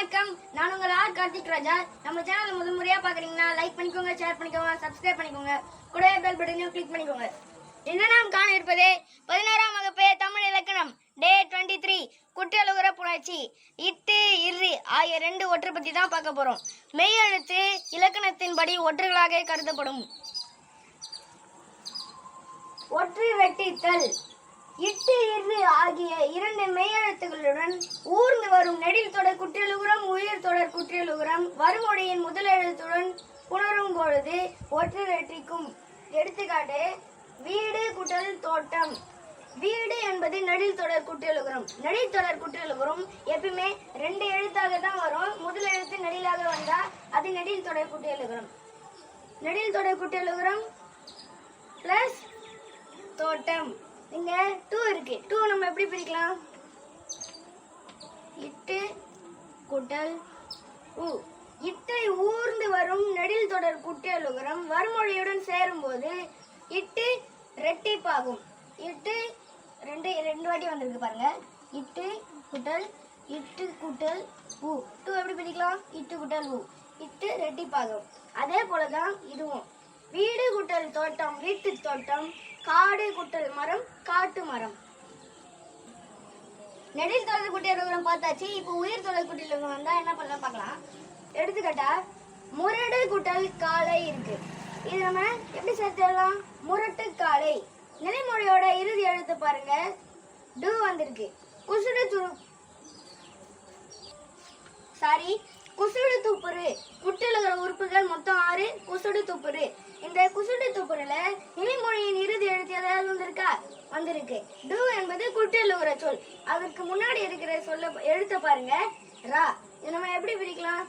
வணக்கம். நான் உங்கள் ஆர் கார்த்திக் ராஜா. நம்ம சேனல் முதல் முறையாக பார்க்குறீங்கன்னா லைக் பண்ணிக்கோங்க ஷேர் பண்ணிக்கோங்க சப்ஸ்கிரைப் பண்ணிக்கோங்க. கூடவே பெல் பட்டனையும் கிளிக் பண்ணிக்கோங்க. என்ன நாம் காண இருப்பது பதினாறாம் வகுப்பு தமிழ் இலக்கணம் டே டுவெண்ட்டி த்ரீ குற்றலுகர புணர்ச்சி. இட்டு இரு ஆகிய ரெண்டு ஒற்று பத்தி தான் பார்க்க போகிறோம் மெய் எழுத்து இலக்கணத்தின்படி ஒற்றுகளாக கருதப்படும். ஒற்று வெட்டித்தல். இட்டு இரு ஆகிய இரண்டு மெய்யெழுத்துகளுடன் ஊர்ந்து வரும் நெடில் தொடர் குற்றியலுகுரம் உயிர் தொடர் குற்றியலுகுரம் வருமொழியின் முதல் எழுத்துடன் புணரும் பொழுது ஒற்று வெற்றிக்கும். எடுத்துக்காட்டு வீடு குட்டல் தோட்டம். வீடு என்பது நெடில் தொடர் குற்றியலுகுரம். நெடில் தொடர் குற்றியலுகுரம் எப்பயுமே ரெண்டு எழுத்தாக தான் வரும். முதல் எழுத்து நெடிலாக வந்தா அது நெடில் தொடர் குற்றியலுகுரம். நெடில் தொடர் குற்றியலுகுரம் பிளஸ் தோட்டம். இங்க டூ இருக்கு. டூ நம்ம எப்படி பிரிக்கலாம்? இட்டு குட்டல் உ இட்டை ஊர்ந்து வரும் நெடில் தொடர் குட்டியலுகரம் வறுமொழியுடன் சேரும்போது இட்டு ரெட்டிப்பாகும் இட்டு ரெண்டு ரெண்டு வாட்டி வந்திருக்கு பாருங்க. இட்டு குட்டல் இட்டு குட்டல் உ டூ எப்படி பிரிக்கலாம்? இட்டு குட்டல் உ இட்டு ரெட்டிப்பாகும் அதே போலதான் இதுவும். வீடு குட்டல் தோட்டம் வீட்டு தோட்டம் காடு குட்டல் மரம் காட்டு மரம். நெடில் தொடர் குட்டியலுகரம் பார்த்தாச்சு இப்போ உயிர் தொடர் குட்டியலுகரம் வந்தா என்ன பண்ணலாம் பார்க்கலாம்? எடுத்துக்கிட்டா முரடு குட்டல் காலை இருக்கு. இது நம்ம எப்படி சேர்த்துடலாம்? முரட்டு காலை நிலைமொழியோட இறுதி எழுத்து பாருங்க. டு வந்திருக்கு. குசுடு துரு சாரி குசுடு துப்புரு. குசுடு துப்புரு. இந்த குசுடு துப்புருல இனிமொழியின் இறுதி எழுத்து ஏதாவது வந்திருக்கா? வந்திருக்கு. டு என்பது குட்டிலுகிற சொல். அதற்கு முன்னாடி இருக்கிற சொல்ல எழுத்த பாருங்க. ரா. இது நம்ம எப்படி பிரிக்கலாம்?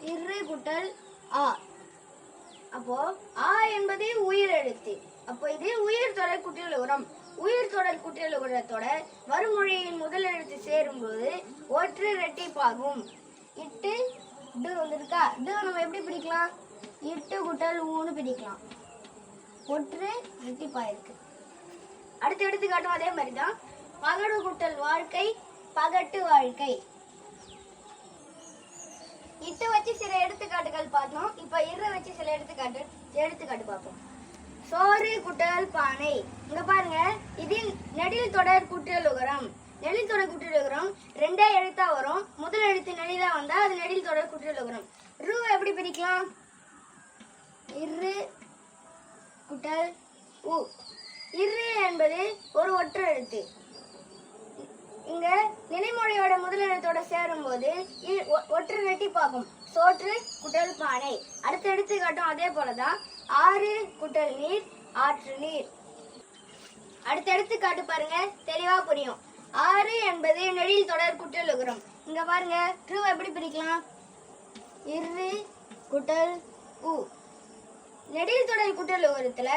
இரு குட்டல் ஆ. அப்போ ஆ என்பது உயிர் எழுத்து. அப்போ இது உயிர் தொடர் குற்றியலுகரம் உயிர் தொடர் குற்றியலுகரத்தோட வறுமொழியின் முதல் எழுத்து சேரும்போது ஒற்று இரட்டிப்பாகும். இட்டு டு வந்திருக்கா? டு நம்ம எப்படி பிடிக்கலாம்? இட்டு குட்டல் ஊன்னு பிடிக்கலாம். ஒற்று ரெட்டிப்பாயிருக்கு அடுத்து எடுத்து காட்டும் அதே மாதிரி தான் பகடு குட்டல் வாழ்க்கை பகட்டு வாழ்க்கை. இட்டு வச்சு சில எடுத்துக்காட்டுகள் பார்த்தோம். இப்ப இரு வச்சு சில எடுத்துக்காட்டு எடுத்துக்காட்டு பார்ப்போம். சோறு குட்டல் பானை. இங்க பாருங்க இதில் நெடில் தொடர் குற்றலுகரம் நெழில் தொடர் குற்றலுகரம் ரெண்டே எழுத்தா வரும். முதல் எழுத்து நெடிலா வந்தா அது நெடில் தொடர் குற்றலுகரம் ரூ எப்படி பிரிக்கலாம்? இரு குட்டல் உ. இரு என்பது ஒரு ஒற்றை எழுத்து. இங்க நிலைமொழியோட முதல் எழுத்தோட சேரும்போது இ- ஒ- நெட்டி பார்க்கும். சோற்று குட்டல் பானை. அடுத்த எடுத்துக்காட்டும் அதே போலதான். ஆறு குட்டல் நீர் ஆற்று நீர். அடுத்த எடுத்துக்காட்டு பாருங்க. தெளிவா புரியும். ஆறு என்பது நெடில் தொடர் குட்டல் உகரம். இங்க பாருங்க ட்ரூவை எப்படி பிரிக்கலாம்? இரு குட்டல் உ. நெடில் தொடர் குட்டல் உகரத்துல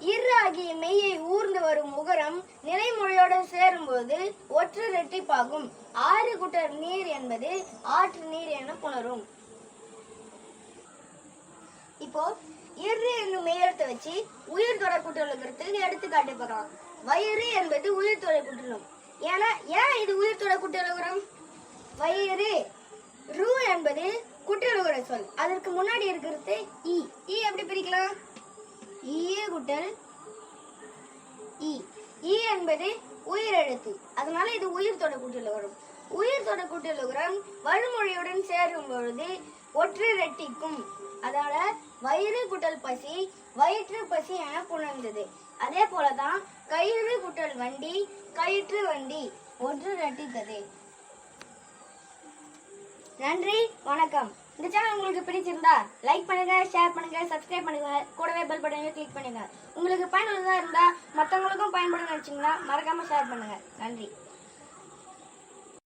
இரு ஆகிய மெய்யை ஊர்ந்து வரும் உகரம் நிலைமொழியோடு சேரும்போது ஒற்று ரெட்டிப்பாகும் ஆறு குட்டர் நீர் என்பது ஆற்று நீர் என புணரும். இப்போ இரு என்னும் மெய்யெழுத்தை வச்சு உயிர் தொடர் குற்றலுங்கிறதுக்கு எடுத்துக்காட்டு பார்க்கலாம் வயிறு என்பது உயிர் தொடர் குட்டலும். ஏன்னா ஏன் இது உயிர் தொடர் வயிறு ரூ என்பது குற்றலுகிற சொல். அதற்கு முன்னாடி இருக்கிறது இ இ எப்படி பிரிக்கலாம்? ஈய குட்டல் இ இ என்பது உயிர் எழுத்து. அதனால இது உயிர் தொட வரும் உயிர் தொட கூட்டல் உரம் வழுமொழியுடன் சேரும் பொழுது ஒற்று ரெட்டிக்கும். அதனால வயிறு குட்டல் பசி வயிற்று பசி என புணர்ந்தது. அதே போலதான் கயிறு குட்டல் வண்டி கயிற்று வண்டி ஒன்று ரட்டித்தது நன்றி வணக்கம். இந்த சேனல் உங்களுக்கு பிடிச்சிருந்தா லைக் பண்ணுங்க ஷேர் பண்ணுங்க சப்ஸ்கிரைப் பண்ணுங்க. கூடவே பெல் பட்டனை கிளிக் பண்ணுங்க. உங்களுக்கு பயனுள்ளதாக இருந்தால் மற்றவங்களுக்கும் பயன்படும் நினச்சிங்கன்னா மறக்காம ஷேர் பண்ணுங்க. நன்றி.